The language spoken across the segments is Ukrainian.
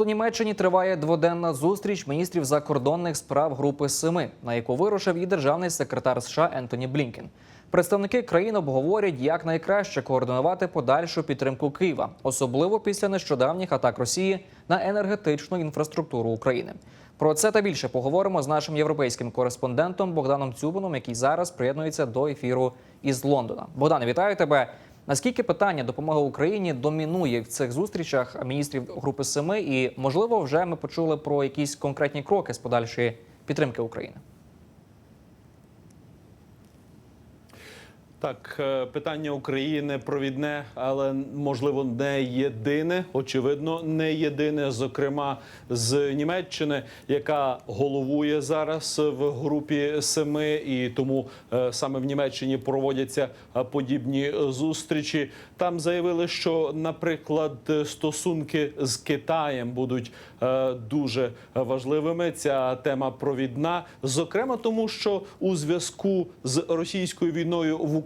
У Німеччині триває дводенна зустріч міністрів закордонних справ Групи Семи, на яку вирушив і державний секретар США Ентоні Блінкен. Представники країн обговорять, як найкраще координувати подальшу підтримку Києва, особливо після нещодавніх атак Росії на енергетичну інфраструктуру України. Про це та більше поговоримо з нашим європейським кореспондентом Богданом Цюбаном, який зараз приєднується до ефіру із Лондона. Богдане, вітаю тебе. Наскільки питання допомоги Україні домінує в цих зустрічах міністрів Групи Семи, і можливо, вже ми почули про якісь конкретні кроки з подальшої підтримки України? Так, е, питання України провідне, але можливо не єдине. Очевидно, не єдине. Зокрема, з Німеччини, яка головує зараз в групі семи, і тому е, саме в Німеччині проводяться е, подібні зустрічі. Там заявили, що, наприклад, стосунки з Китаєм будуть дуже важливими. Ця тема провідна, зокрема, тому що у зв'язку з російською війною в Україні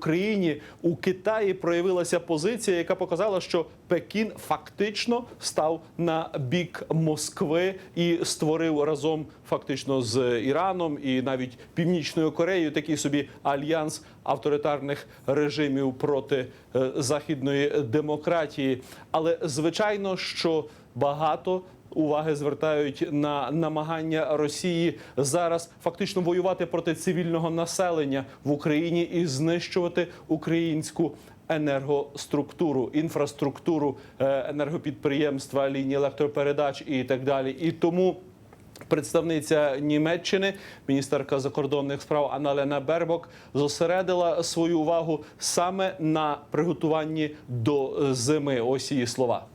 у Китаї проявилася позиція, яка показала, що Пекін фактично став на бік Москви і створив разом фактично з Іраном і навіть Північною Кореєю такий собі альянс авторитарних режимів проти е, західної демократії. Але звичайно, що багато уваги звертають на намагання Росії зараз фактично воювати проти цивільного населення в Україні і знищувати українську. Енергоструктуру, інфраструктуру е, енергопідприємства, лінії електропередач і так далі. І тому представниця Німеччини, міністерка закордонних справ Аналена Бербок, зосередила свою увагу саме на приготуванні до зими. Ось її слова.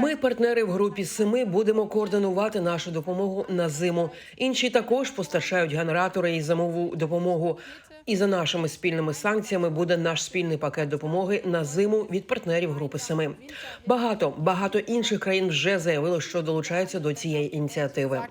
Ми, партнери в групі семи, будемо координувати нашу допомогу на зиму. Інші також постачають генератори і зимову допомогу. І за нашими спільними санкціями буде наш спільний пакет допомоги на зиму від партнерів групи семи. Багато багато інших країн вже заявило, що долучаються до цієї ініціативи.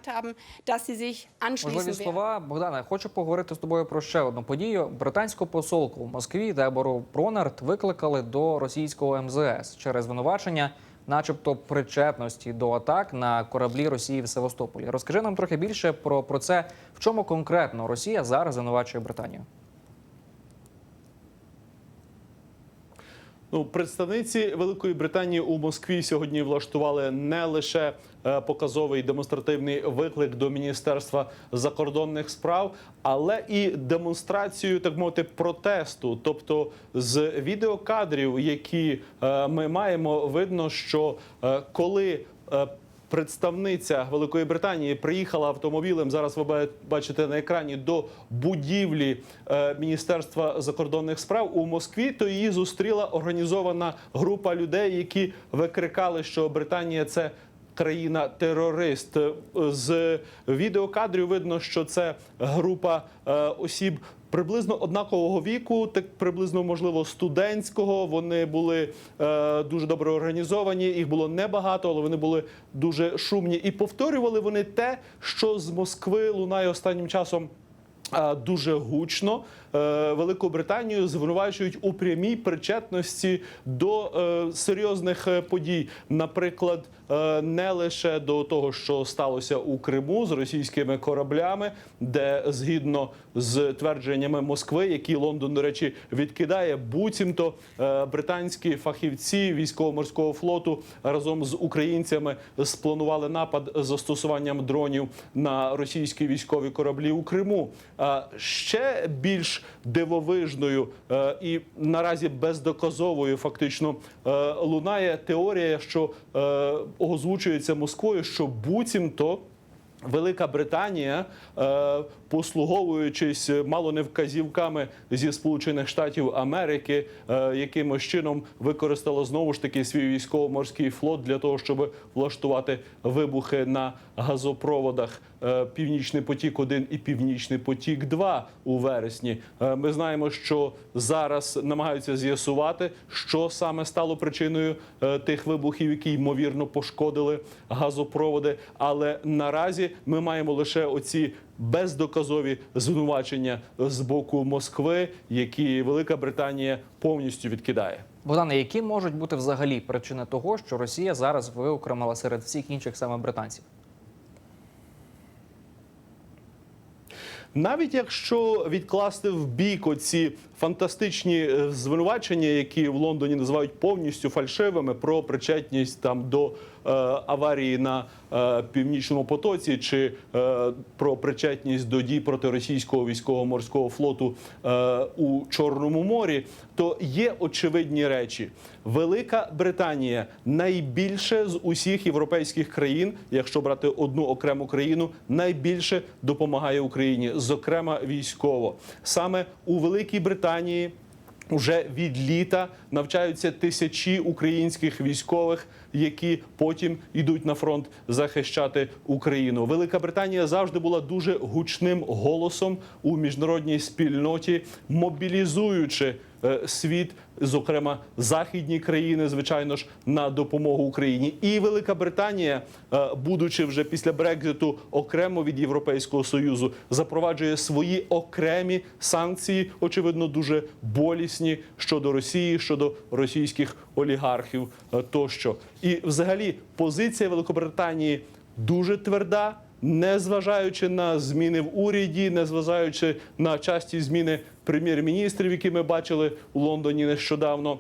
Можливі слова Богдане. Хочу поговорити з тобою про ще одну подію. Британську посолку в Москві Дебору Бронард викликали до російського МЗС через звинувачення, начебто, причетності до атак на кораблі Росії в Севастополі. Розкажи нам трохи більше про, про це, в чому конкретно Росія зараз звинувачує Британію. Ну, представниці Великої Британії у Москві сьогодні влаштували не лише е, показовий демонстративний виклик до міністерства закордонних справ, але і демонстрацію, так мовити, протесту. Тобто, з відеокадрів, які е, ми маємо, видно, що е, коли Представниця Великої Британії приїхала автомобілем. Зараз ви бачите на екрані до будівлі е, Міністерства закордонних справ у Москві. То її зустріла організована група людей, які викрикали, що Британія це. Країна-терорист з відеокадрів видно, що це група е, осіб приблизно однакового віку, так приблизно можливо студентського. Вони були е, дуже добре організовані. Їх було небагато, але вони були дуже шумні. І повторювали вони те, що з Москви лунає останнім часом. е, Дуже гучно Велику Британію звинувачують у прямій причетності до е, серйозних е, подій, наприклад, е, не лише до того, що сталося у Криму з російськими кораблями, де згідно з твердженнями Москви, які Лондон, до речі, відкидає, буцімто е, британські фахівці військово-морського флоту разом з українцями спланували напад з застосуванням дронів на російські військові кораблі у Криму. Ще більш дивовижною е, і наразі бездоказовою, фактично е, лунає теорія, що е, озвучується Москвою, що буцімто. Велика Британія, е, послуговуючись мало не вказівками зі Сполучених Штатів Америки, е, якимось чином використала знову ж таки свій військово-морський флот для того, щоб влаштувати вибухи на газопроводах е, Північний потік 1 і Північний потік 2 у вересні. Е, Ми знаємо, що зараз намагаються з'ясувати, що саме стало причиною е, тих вибухів, які ймовірно пошкодили газопроводи. Але наразі ми маємо лише оці бездоказові звинувачення з боку Москви, які Велика Британія повністю відкидає. Богдане, які можуть бути взагалі причини того, що Росія зараз виокремила серед всіх інших саме британців? Навіть якщо відкласти в бік оці фантастичні е, звинувачення, які в Лондоні називають повністю фальшивими, про причетність там до е, аварії на е, північному потоці, чи про причетність до дій проти російського військово-морського флоту у Чорному морі, то є очевидні речі. Велика Британія найбільше з усіх європейських країн, якщо брати одну окрему країну, найбільше допомагає Україні, зокрема військово. Саме у Великій Британії Уже від літа навчаються тисячі українських військових, які потім йдуть на фронт захищати Україну. Велика Британія завжди була дуже гучним голосом у міжнародній спільноті, мобілізуючи світ, зокрема західні країни, звичайно ж, на допомогу Україні. І Велика Британія, е, будучи вже після Брекзиту окремо від Європейського союзу, запроваджує свої окремі санкції, очевидно, дуже болісні щодо Росії, щодо російських олігархів е, тощо. І, взагалі, позиція Великобританії дуже тверда. Незважаючи на зміни в уряді, незважаючи на часті зміни прем'єр-міністрів, які ми бачили у Лондоні нещодавно,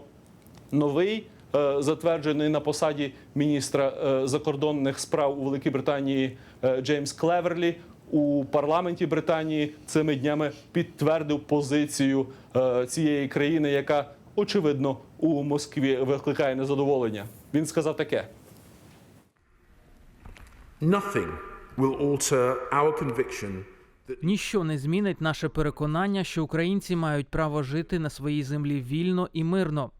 новий е, затверджений на посаді міністра е, закордонних справ у Великій Британії е, Джеймс Клеверлі у парламенті Британії цими днями підтвердив позицію цієї країни, яка очевидно у Москві викликає незадоволення. Він сказав таке. Nothing will alter our conviction Ніщо не змінить наше переконання, що українці мають право жити на своїй землі вільно і мирно.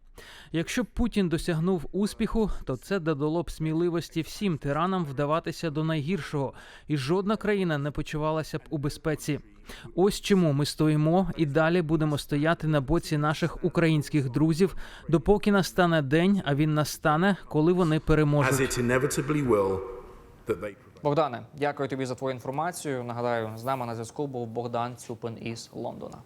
Якщо б Путін досягнув успіху, то це додало б сміливості всім тиранам вдаватися до найгіршого, і жодна країна не почувалася б у безпеці. Ось чому ми стоїмо і далі будемо стояти на боці наших українських друзів, допоки настане день, а він настане, коли вони переможуть. Богдане, дякую тобі за твою інформацію. Нагадаю, з нами на зв'язку був Богдан Цюпин із Лондона.